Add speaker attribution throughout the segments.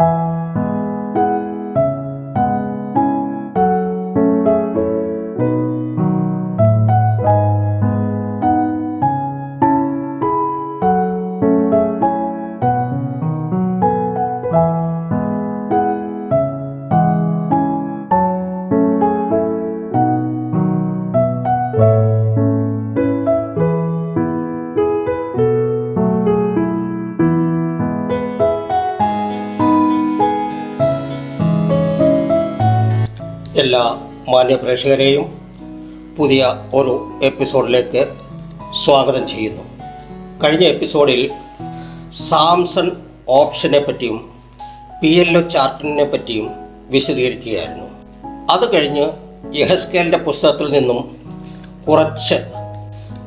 Speaker 1: Thank you. എല്ലാ മാന്യപ്രേക്ഷകരെയും പുതിയ ഒരു എപ്പിസോഡിലേക്ക് സ്വാഗതം ചെയ്യുന്നു. കഴിഞ്ഞ എപ്പിസോഡിൽ സാംസൺ ഓപ്ഷനെ പറ്റിയും പി എൽ ഒ ചാർട്ടിനെ പറ്റിയും വിശദീകരിക്കുകയായിരുന്നു. അത് കഴിഞ്ഞ് യഹസ്കേലിന്റെ പുസ്തകത്തിൽ നിന്നും കുറച്ച്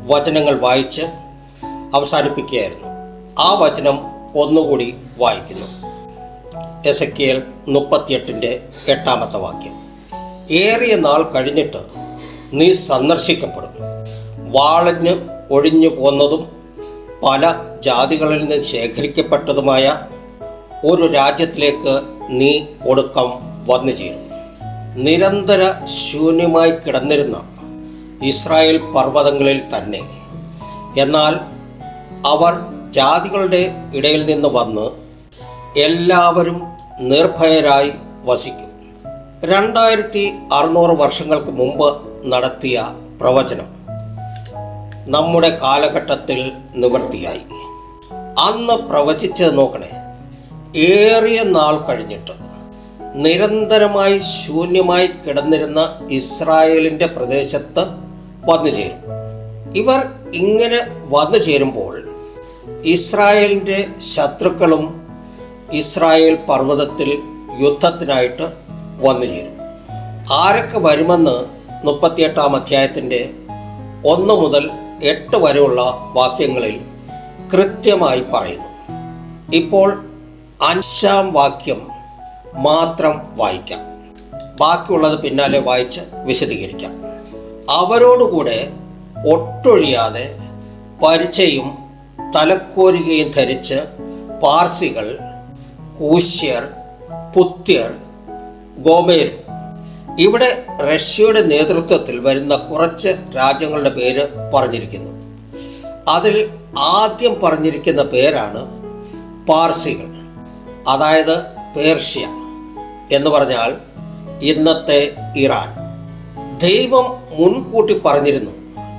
Speaker 1: വചനങ്ങൾ വായിച്ച് അവസാനിപ്പിക്കുകയായിരുന്നു. ആ വചനം ഒന്നുകൂടി വായിക്കുന്നു. എസ് എ കെ എൽ മുപ്പത്തിയെട്ടിന്റെ എട്ടാമത്തെ വാക്യം. ഏറിയ നാൾ കഴിഞ്ഞിട്ട് നീ സന്ദർശിക്കപ്പെടും വാളഞ്ഞ് ഒഴിഞ്ഞു പോന്നതും പല ജാതികളിൽ നിന്ന് ശേഖരിക്കപ്പെട്ടതുമായ ഒരു രാജ്യത്തിലേക്ക് നീ ഒടുക്കം വന്നു ചേരും. നിരന്തര ശൂന്യമായി കിടന്നിരുന്ന ഇസ്രായേൽ പർവതങ്ങളിൽ തന്നെ. എന്നാൽ അവർ ജാതികളുടെ ഇടയിൽ നിന്ന് വന്ന് എല്ലാവരും നിർഭയരായി വസിക്കും. രണ്ടായിരത്തി അറുന്നൂറ് വർഷങ്ങൾക്ക് മുമ്പ് നടത്തിയ പ്രവചനം നമ്മുടെ കാലഘട്ടത്തിൽ നിവൃത്തിയായി അന്ന് പ്രവചിച്ചത് നോക്കണേ ഏറിയ നാൾ കഴിഞ്ഞിട്ട് നിരന്തരമായി ശൂന്യമായി കിടന്നിരുന്ന ഇസ്രായേലിന്റെ പ്രദേശത്ത് വന്നു ചേരും. ഇവർ ഇങ്ങനെ വന്നു ചേരുമ്പോൾ ഇസ്രായേലിന്റെ ശത്രുക്കളും ഇസ്രായേൽ പർവതത്തിൽ യുദ്ധത്തിനായിട്ട് വന്നു ചേരും. ആരൊക്കെ വരുമെന്ന് മുപ്പത്തിയെട്ടാം അധ്യായത്തിന്റെ ഒന്ന് മുതൽ എട്ട് വരെയുള്ള വാക്യങ്ങളിൽ കൃത്യമായി പറയുന്നു. ഇപ്പോൾ അഞ്ചാം വാക്യം മാത്രം വായിക്കാം. ബാക്കിയുള്ളത് പിന്നാലെ വായിച്ച് വിശദീകരിക്കാം. അവരോടുകൂടെ ഒട്ടൊഴിയാതെ പരിചയും തലക്കോരുകയും ധരിച്ച് പാർസികൾ കൂശ്യർ പുത്യർ ഗോമേരും ഇവിടെ റഷ്യയുടെ നേതൃത്വത്തിൽ വരുന്ന കുറച്ച് രാജ്യങ്ങളുടെ പേര് പറഞ്ഞിരിക്കുന്നു. അതിൽ ആദ്യം പറഞ്ഞിരിക്കുന്ന പേരാണ് പാർസികൾ അതായത് പേർഷ്യ എന്ന് പറഞ്ഞാൽ ഇന്നത്തെ ഇറാൻ. ദൈവം മുൻകൂട്ടി പറഞ്ഞിരുന്നു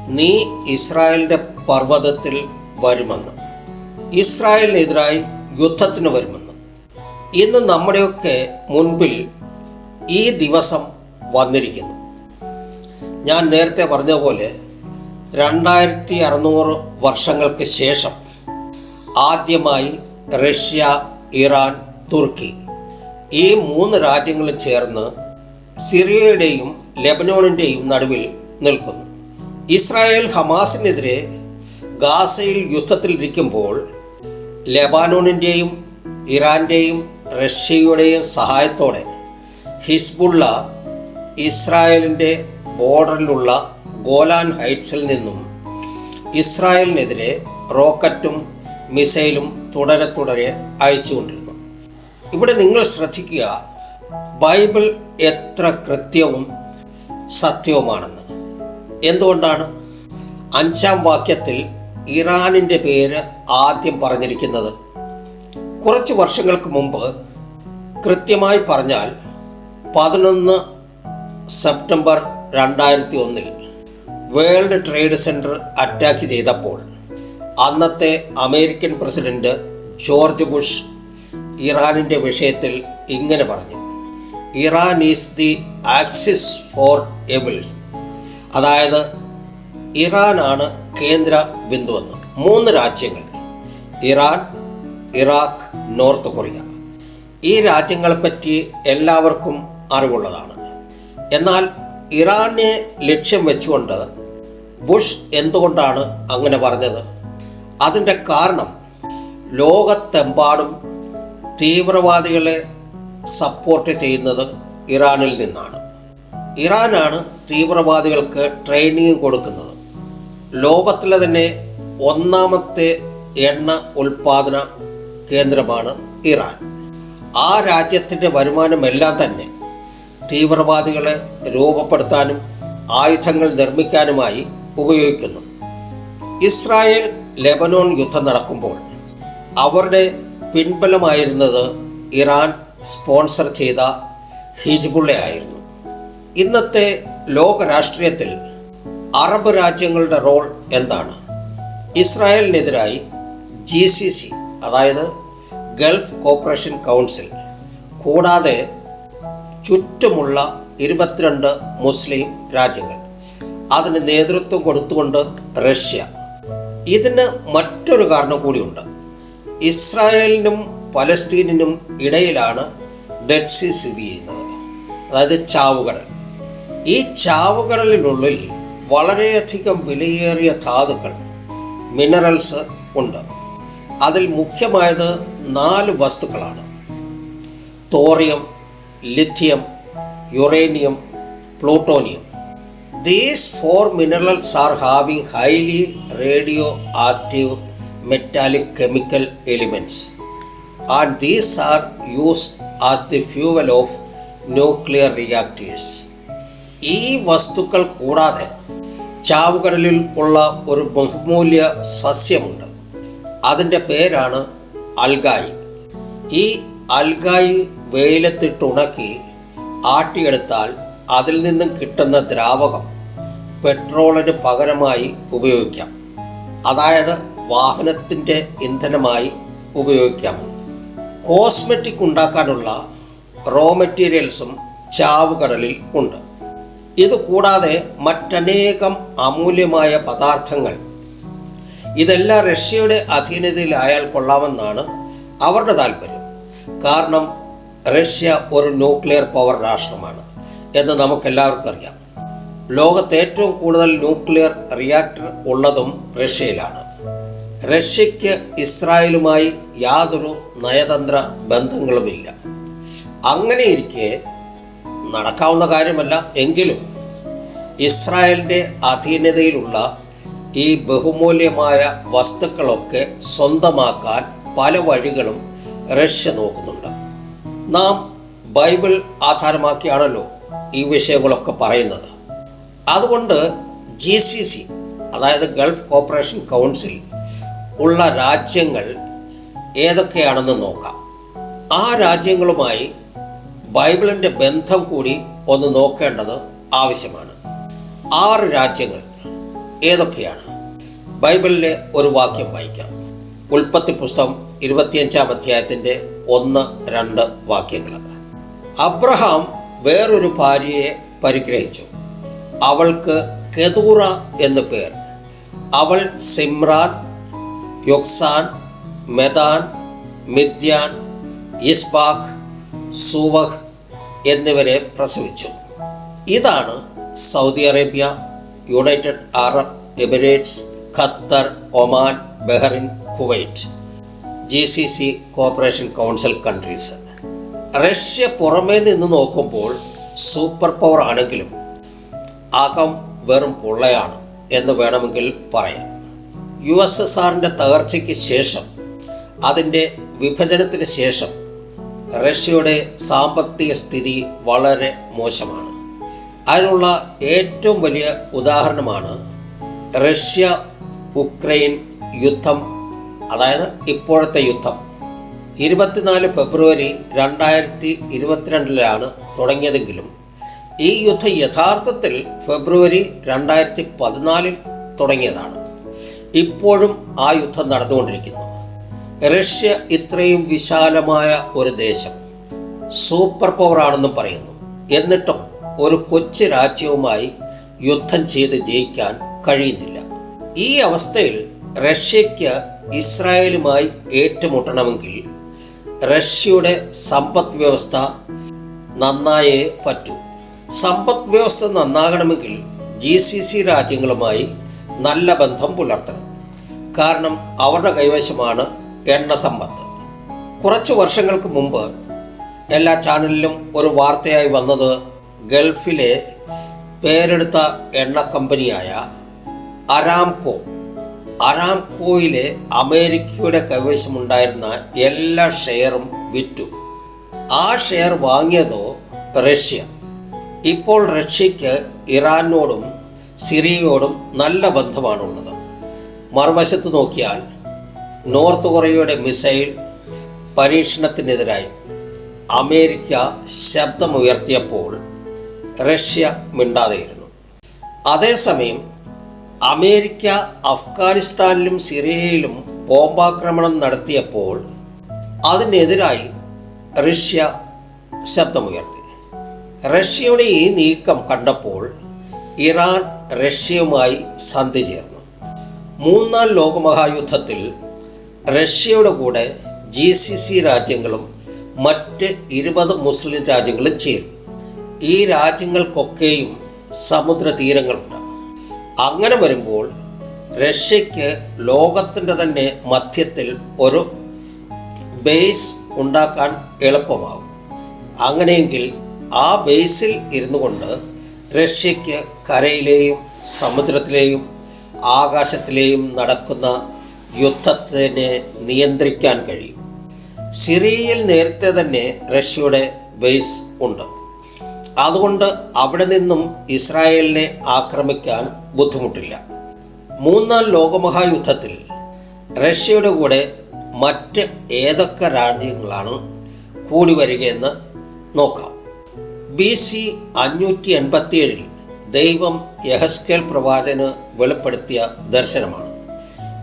Speaker 1: നീ ഇസ്രായേലിന്റെ പർവതത്തിൽ വരുമെന്ന്. ഇസ്രായേലിനെതിരായി യുദ്ധത്തിന് വരുമെന്ന്. ഇന്ന് നമ്മുടെയൊക്കെ മുൻപിൽ ഈ ദിവസം വന്നിരിക്കുന്നു. ഞാൻ നേരത്തെ പറഞ്ഞ പോലെ രണ്ടായിരത്തി അറുന്നൂറ് വർഷങ്ങൾക്ക് ശേഷം ആദ്യമായി റഷ്യ ഇറാൻ തുർക്കി ഈ മൂന്ന് രാജ്യങ്ങളും ചേർന്ന് സിറിയയുടെയും ലെബനോണിന്റെയും നടുവിൽ നിൽക്കുന്നു. ഇസ്രായേൽ ഹമാസിനെതിരെ ഗാസയിൽ യുദ്ധത്തിലിരിക്കുമ്പോൾ ലെബാനോണിന്റെയും ഇറാന്റെയും റഷ്യയുടെയും സഹായത്തോടെ ഹിസ്ബുള്ള ഇസ്രായേലിന്റെ ബോർഡറിലുള്ള ഗോലാൻ ഹൈറ്റ്സിൽ നിന്നും ഇസ്രായേലിനെതിരെ റോക്കറ്റും മിസൈലും തുടരെ തുടരെ അയച്ചുകൊണ്ടിരുന്നു. ഇവിടെ നിങ്ങൾ ശ്രദ്ധിക്കുക ബൈബിൾ എത്ര കൃത്യവും സത്യവുമാണെന്ന്. എന്തുകൊണ്ടാണ്? അഞ്ചാം വാക്യത്തിൽ ഇറാനിന്റെ പേര് ആദ്യം പറഞ്ഞിരിക്കുന്നത്. കുറച്ച് വർഷങ്ങൾക്ക് മുമ്പ് കൃത്യമായി പറഞ്ഞാൽ പതിനൊന്ന് സെപ്റ്റംബർ രണ്ടായിരത്തി ഒന്നിൽ വേൾഡ് ട്രേഡ് സെന്റർ അറ്റാക്ക് ചെയ്തപ്പോൾ അന്നത്തെ അമേരിക്കൻ പ്രസിഡന്റ് ജോർജ് ബുഷ് ഇറാനിന്റെ വിഷയത്തിൽ ഇങ്ങനെ പറഞ്ഞു. Iran is the axis for evil. അതായത് ഇറാനാണ് കേന്ദ്ര ബിന്ദുവെന്ന്. മൂന്ന് രാജ്യങ്ങൾ ഇറാൻ ഇറാഖ് നോർത്ത് കൊറിയ. ഈ രാജ്യങ്ങളെപ്പറ്റി എല്ലാവർക്കും അറിവുള്ളതാണ്. എന്നാൽ ഇറാനെ ലക്ഷ്യം വെച്ചുകൊണ്ട് ബുഷ് എന്തുകൊണ്ടാണ് അങ്ങനെ പറഞ്ഞത്? അതിന്റെ കാരണം ലോകത്തെമ്പാടും തീവ്രവാദികളെ സപ്പോർട്ട് ചെയ്യുന്നത് ഇറാനിൽ നിന്നാണ്. ഇറാനാണ് തീവ്രവാദികൾക്ക് ട്രെയിനിങ് കൊടുക്കുന്നത്. ലോകത്തിലെ തന്നെ ഒന്നാമത്തെ എണ്ണ ഉൽപാദന കേന്ദ്രമാണ് ഇറാൻ. ആ രാജ്യത്തിന്റെ വരുമാനമെല്ലാം തന്നെ തീവ്രവാദികളെ രൂപപ്പെടുത്താനും ആയുധങ്ങൾ നിർമ്മിക്കാനുമായി ഉപയോഗിക്കുന്നു. ഇസ്രായേൽ ലെബനോൺ യുദ്ധം നടക്കുമ്പോൾ അവരുടെ പിൻബലമായിരുന്നത് ഇറാൻ സ്പോൺസർ ചെയ്ത ഹിജ്ബുള്ളയായിരുന്നു ഇന്നത്തെ ലോക രാഷ്ട്രീയത്തിൽ അറബ് രാജ്യങ്ങളുടെ റോൾ എന്താണ്? ഇസ്രായേലിനെതിരായി ജി സി സി അതായത് ഗൾഫ് കോപ്പറേഷൻ കൗൺസിൽ കൂടാതെ ചുറ്റുമുള്ള ഇരുപത്തിരണ്ട് മുസ്ലിം രാജ്യങ്ങൾ. അതിന് നേതൃത്വം കൊടുത്തുകൊണ്ട് റഷ്യ. ഇതിന് മറ്റൊരു കാരണം കൂടിയുണ്ട്. ഇസ്രായേലിനും പലസ്തീനിനും ഇടയിലാണ് ഡെഡ് സി സ്ഥിതി ചെയ്യുന്നത്. അതായത് ചാവുകടൽ. ഈ ചാവുകടലിനുള്ളിൽ വളരെയധികം വിലയേറിയ ധാതുക്കൾ മിനറൽസ് ഉണ്ട്. അതിൽ മുഖ്യമായത് നാല് വസ്തുക്കളാണ്. Thorium uranium plutonium these four minerals are having highly radio active metallic chemical elements and these are use as the fuel of nuclear reactors ഈ വസ്തുക്കൾ കൂടാതെ ചാവുകടലിൽ ഉള്ള ഒരു ബഹുമൂല്യ സസ്യമുണ്ട്. അതിന്റെ പേരാണ് അൽഗായി ഈ അൽഗായി വെയിലത്തിട്ടുണക്കി ആട്ടിയെടുത്താൽ അതിൽ നിന്നും കിട്ടുന്ന ദ്രാവകം പെട്രോളിന് പകരമായി ഉപയോഗിക്കാം. അതായത് വാഹനത്തിന്റെ ഇന്ധനമായി ഉപയോഗിക്കാം. കോസ്മെറ്റിക് ഉണ്ടാക്കാനുള്ള റോ മെറ്റീരിയൽസും ചാവുകടലിൽ ഉണ്ട്. ഇത് കൂടാതെ മറ്റനേകം അമൂല്യമായ പദാർത്ഥങ്ങൾ. ഇതെല്ലാം റഷ്യയുടെ അധീനതയിലായാൽ കൊള്ളാമെന്നാണ് അവരുടെ താല്പര്യം. കാരണം റഷ്യ ഒരു ന്യൂക്ലിയർ പവർ രാഷ്ട്രമാണ് എന്ന് നമുക്കെല്ലാവർക്കും അറിയാം. ലോകത്ത് ഏറ്റവും കൂടുതൽ ന്യൂക്ലിയർ റിയാക്ടർ ഉള്ളതും റഷ്യയിലാണ്. റഷ്യയ്ക്ക് ഇസ്രായേലുമായി യാതൊരു നയതന്ത്ര ബന്ധങ്ങളുമില്ല. അങ്ങനെയിരിക്കെ നടക്കാവുന്ന കാര്യമല്ല എങ്കിലും ഇസ്രായേലിന്റെ അധീനതയിലുള്ള ഈ ബഹുമൂല്യമായ വസ്തുക്കളൊക്കെ സ്വന്തമാക്കാൻ പല വഴികളും റഷ്യ നോക്കുന്നുണ്ട്. നാം ബൈബിൾ ആധാരമാക്കിയാണല്ലോ ഈ വിഷയങ്ങളൊക്കെ പറയുന്നത്. അതുകൊണ്ട് ജി സി സി അതായത് ഗൾഫ് കോപ്പറേഷൻ കൗൺസിൽ ഉള്ള രാജ്യങ്ങൾ ഏതൊക്കെയാണെന്ന് നോക്കാം. ആ രാജ്യങ്ങളുമായി ബൈബിളിന്റെ ബന്ധം കൂടി ഒന്ന് നോക്കേണ്ടത് ആവശ്യമാണ്. ആറ് രാജ്യങ്ങൾ ഏതൊക്കെയാണ്? ബൈബിളിലെ ഒരു വാക്യം വായിക്കാം. ഉൽപ്പത്തി പുസ്തകം ഇരുപത്തിയഞ്ചാം അധ്യായത്തിന്റെ ഒന്ന് രണ്ട് വാക്യങ്ങൾ അബ്രഹാം വേറൊരു ഭാര്യയെ പരിഗ്രഹിച്ചു. അവൾക്ക് കെതൂറ എന്നു പേർ. അവൾ സിമ്രാൻ യൊക്സാൻ മെദാൻ മിദ്യാൻ ഇസ്ബാഖ് സുവഹ് എന്നിവരെ പ്രസവിച്ചു. ഇതാണ് Saudi Arabia United Arab Emirates Qatar Oman Bahrain Kuwait G C C cooperation council countries Russia പുറമേ നിന്ന് നോക്കുമ്പോൾ സൂപ്പർ പവർ ആണെങ്കിലും അകം വെറും പൊള്ളയാണ് എന്ന് വേണമെങ്കിൽ പറയാം. യു എസ് എസ് ആറിന്റെ തകർച്ചയ്ക്ക് ശേഷം അതിന്റെ വിഭജനത്തിന് ശേഷം റഷ്യയുടെ സാമ്പത്തിക സ്ഥിതി വളരെ മോശമാണ്. അതിനുള്ള ഏറ്റവും വലിയ ഉദാഹരണമാണ് റഷ്യ ഉക്രൈൻ യുദ്ധം അതായത് ഇപ്പോഴത്തെ യുദ്ധം. ഇരുപത്തിനാല് ഫെബ്രുവരി രണ്ടായിരത്തി ഇരുപത്തിരണ്ടിലാണ് തുടങ്ങിയതെങ്കിലും ഈ യുദ്ധം യഥാർത്ഥത്തിൽ ഫെബ്രുവരി രണ്ടായിരത്തി പതിനാലിൽ തുടങ്ങിയതാണ്. ഇപ്പോഴും ആ യുദ്ധം നടന്നുകൊണ്ടിരിക്കുന്നു. റഷ്യ ഇത്രയും വിശാലമായ ഒരു ദേശം സൂപ്പർ പവർ ആണെന്നും പറയുന്നു. എന്നിട്ടും ഒരു കൊച്ചു രാജ്യവുമായി യുദ്ധം ചെയ്ത് ജയിക്കാൻ കഴിയുന്നില്ല. ഈ അവസ്ഥയിൽ റഷ്യയ്ക്ക് ഇസ്രായേലുമായി ഏറ്റുമുട്ടണമെങ്കിൽ റഷ്യയുടെ സമ്പദ് വ്യവസ്ഥ നന്നായേ പറ്റൂ. സമ്പദ് വ്യവസ്ഥ നന്നാകണമെങ്കിൽ ജി സി സി രാജ്യങ്ങളുമായി നല്ല ബന്ധം പുലർത്തണം. കാരണം അവരുടെ കൈവശമാണ് എണ്ണ സമ്പത്ത്. കുറച്ച് വർഷങ്ങൾക്ക് മുമ്പ് എല്ലാ ചാനലിലും ഒരു വാർത്തയായി വന്നത് ഗൾഫിലെ പേരെടുത്ത എണ്ണ കമ്പനിയായ അരാംകോ അരാംകോയിലെ അമേരിക്കയുടെ കൈവശമുണ്ടായിരുന്ന എല്ലാ ഷെയറും വിറ്റു. ആ ഷെയർ വാങ്ങിയതോ റഷ്യ. ഇപ്പോൾ റഷ്യക്ക് ഇറാനോടും സിറിയയോടും നല്ല ബന്ധമാണുള്ളത്. മറുവശത്ത് നോക്കിയാൽ നോർത്ത് കൊറിയയുടെ മിസൈൽ പരീക്ഷണത്തിനെതിരായി അമേരിക്ക ശബ്ദമുയർത്തിയപ്പോൾ റഷ്യ മിണ്ടാതെയിരുന്നു. അതേസമയം അമേരിക്ക അഫ്ഗാനിസ്ഥാനിലും സിറിയയിലും ബോംബാക്രമണം നടത്തിയപ്പോൾ അതിനെതിരായി റഷ്യ ശബ്ദമുയർത്തി. റഷ്യയുടെ ഈ നീക്കം കണ്ടപ്പോൾ ഇറാൻ റഷ്യയുമായി സന്ധി ചേർന്നു. മൂന്നാം ലോകമഹായുദ്ധത്തിൽ റഷ്യയുടെ കൂടെ ജി സി സി രാജ്യങ്ങളും മറ്റ് ഇരുപത് മുസ്ലിം രാജ്യങ്ങളും ചേരും. ഈ രാജ്യങ്ങൾക്കൊക്കെയും സമുദ്രതീരങ്ങളുണ്ട്. അങ്ങനെ വരുമ്പോൾ റഷ്യക്ക് ലോകത്തിന്റെ തന്നെ മധ്യത്തിൽ ഒരു ബേസ് ഉണ്ടാക്കാൻ എളുപ്പമാകും. അങ്ങനെയെങ്കിൽ ആ ബേസിൽ ഇരുന്നു കൊണ്ട് റഷ്യക്ക് കരയിലെയും സമുദ്രത്തിലെയും ആകാശത്തിലെയും നടക്കുന്ന യുദ്ധത്തിനെ നിയന്ത്രിക്കാൻ കഴിയും. സിറിയയിൽ നേരത്തെ തന്നെ റഷ്യയുടെ ബേസ് ഉണ്ട്. അതുകൊണ്ട് അവിടെ നിന്നും ഇസ്രായേലിനെ ആക്രമിക്കാൻ ബുദ്ധിമുട്ടില്ല. മൂന്നാം ലോകമഹായുദ്ധത്തിൽ റഷ്യയുടെ കൂടെ മറ്റ് ഏതൊക്കെ രാജ്യങ്ങളാണ് കൂടി വരികയെന്ന് നോക്കാം. ബി സി അഞ്ഞൂറ്റി എൺപത്തിയേഴിൽ ദൈവം യഹസ്കേൽ പ്രവാചന് വെളിപ്പെടുത്തിയ ദർശനമാണ്.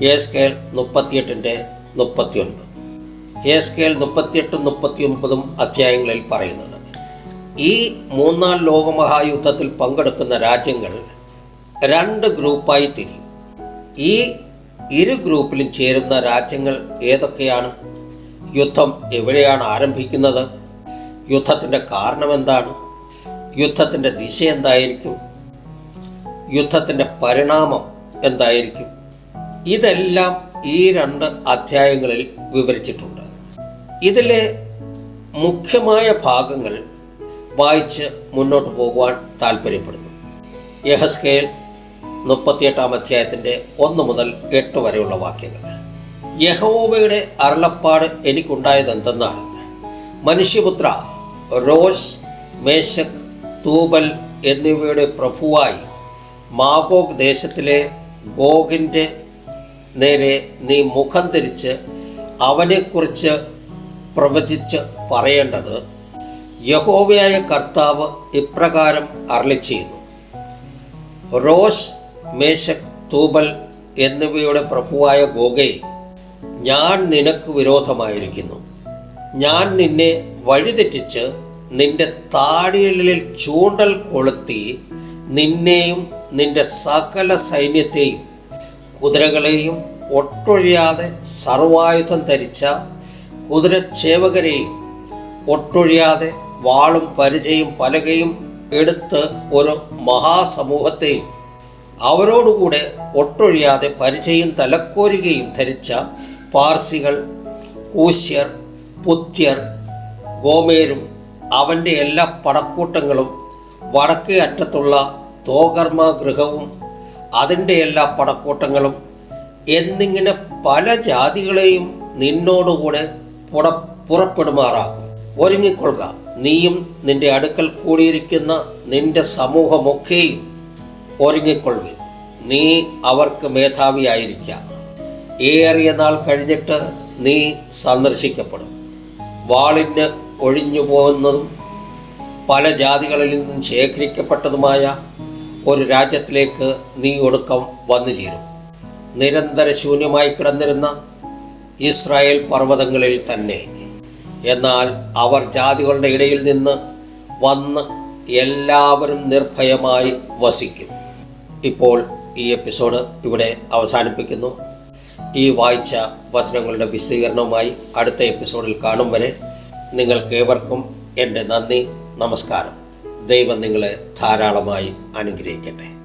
Speaker 1: യഹസ്കേൽ മുപ്പത്തിയെട്ടിന്റെ മുപ്പത്തിയൊൻപത്. യഹസ്കേൽ മുപ്പത്തിയെട്ടും മുപ്പത്തിയൊൻപതും അധ്യായങ്ങളിൽ പറയുന്നത് ഈ മൂന്നാം ലോകമഹായുദ്ധത്തിൽ പങ്കെടുക്കുന്ന രാജ്യങ്ങൾ രണ്ട് ഗ്രൂപ്പായി തിരിയും. ഈ ഇരു ഗ്രൂപ്പിലും ചേരുന്ന രാജ്യങ്ങൾ ഏതൊക്കെയാണ്? യുദ്ധം എവിടെയാണ് ആരംഭിക്കുന്നത്? യുദ്ധത്തിന്റെ കാരണമെന്താണ്? യുദ്ധത്തിന്റെ ദിശ എന്തായിരിക്കും? യുദ്ധത്തിന്റെ പരിണാമം എന്തായിരിക്കും? ഇതെല്ലാം ഈ രണ്ട് അധ്യായങ്ങളിൽ വിവരിച്ചിട്ടുണ്ട്. ഇതിലെ മുഖ്യമായ ഭാഗങ്ങൾ വായിച്ച് മുന്നോട്ട് പോകുവാൻ താല്പര്യപ്പെടുന്നു യഹസ്കേൽ മുപ്പത്തിയെട്ടാം അധ്യായത്തിന്റെ ഒന്ന് മുതൽ എട്ട് വരെയുള്ള വാക്യങ്ങൾ. യഹോബയുടെ അരുളപ്പാട് എനിക്കുണ്ടായതെന്തെന്നാൽ മനുഷ്യപുത്ര റോഷ് മേശക് തൂബൽ എന്നിവയുടെ പ്രഭുവായി മാഗോഗ് ദേശത്തിലെ ഗോഗിന്റെ നേരെ നീ മുഖം തിരിച്ച് അവനെക്കുറിച്ച് പ്രവചിച്ച് പറയേണ്ടത് യഹോവയായ കർത്താവ് ഇപ്രകാരം അരളി ചെയ്യുന്നു റോഷ് മേശക് തൂബൽ എന്നിവയുടെ പ്രഭുവായ ഗോഗയെ ഞാൻ നിനക്ക് വിരോധമായിരിക്കുന്നു. ഞാൻ നിന്നെ വഴിതെറ്റിച്ച് നിന്റെ താടിയലിൽ ചൂണ്ടൽ കൊളുത്തി നിന്നെയും നിന്റെ സകല സൈന്യത്തെയും കുതിരകളെയും ഒട്ടൊഴിയാതെ സർവായുധം ധരിച്ച കുതിരച്ചേവകരെയും ഒട്ടൊഴിയാതെ വാളും പരിചയും പലകയും എടുത്ത് ഒരു മഹാസമൂഹത്തെയും അവരോടുകൂടെ ഒട്ടൊഴിയാതെ പരിചയും തലക്കോരുകയും ധരിച്ച പാർസികൾ കൂശ്യർ പുത്യർ ഗോമേരും അവന്റെ എല്ലാ പടക്കൂട്ടങ്ങളും വടക്കേ അറ്റത്തുള്ള തോകർമ്മ ഗൃഹവും അതിന്റെ എല്ലാ പടക്കൂട്ടങ്ങളും എന്നിങ്ങനെ പല ജാതികളെയും നിന്നോടുകൂടെ പുറ പുറപ്പെടുമാറാക്കും. ഒരുങ്ങിക്കൊള്ളുക. നീയും നിന്റെ അടുക്കൽ കൂടിയിരിക്കുന്ന നിന്റെ സമൂഹമൊക്കെയും ഒരുങ്ങിക്കൊള്ളുവിൻ. നീ അവർക്ക് മേധാവിയായിരിക്കാം. ഏറിയ നാൾ കഴിഞ്ഞിട്ട് നീ സന്ദർശിക്കപ്പെടും. വാളിന് ഒഴിഞ്ഞു പോകുന്നതും പല ജാതികളിൽ നിന്നും ശേഖരിക്കപ്പെട്ടതുമായ ഒരു രാജ്യത്തിലേക്ക് നീ ഒടുക്കം വന്നു ചേരും. നിരന്തര ശൂന്യമായി കിടന്നിരുന്ന ഇസ്രായേൽ പർവതങ്ങളിൽ തന്നെ എന്നാൽ അവർ ജാതികളുടെ ഇടയിൽ നിന്ന് വന്ന് എല്ലാവരും നിർഭയമായി വസിക്കും. ഇപ്പോൾ ഈ എപ്പിസോഡ് ഇവിടെ അവസാനിപ്പിക്കുന്നു. ഈ വായിച്ച വചനങ്ങളുടെ വിശദീകരണവുമായി അടുത്ത എപ്പിസോഡിൽ കാണും വരെ നിങ്ങൾക്കേവർക്കും എന്റെ നന്ദി നമസ്കാരം. ദൈവം നിങ്ങളെ ധാരാളമായി അനുഗ്രഹിക്കട്ടെ.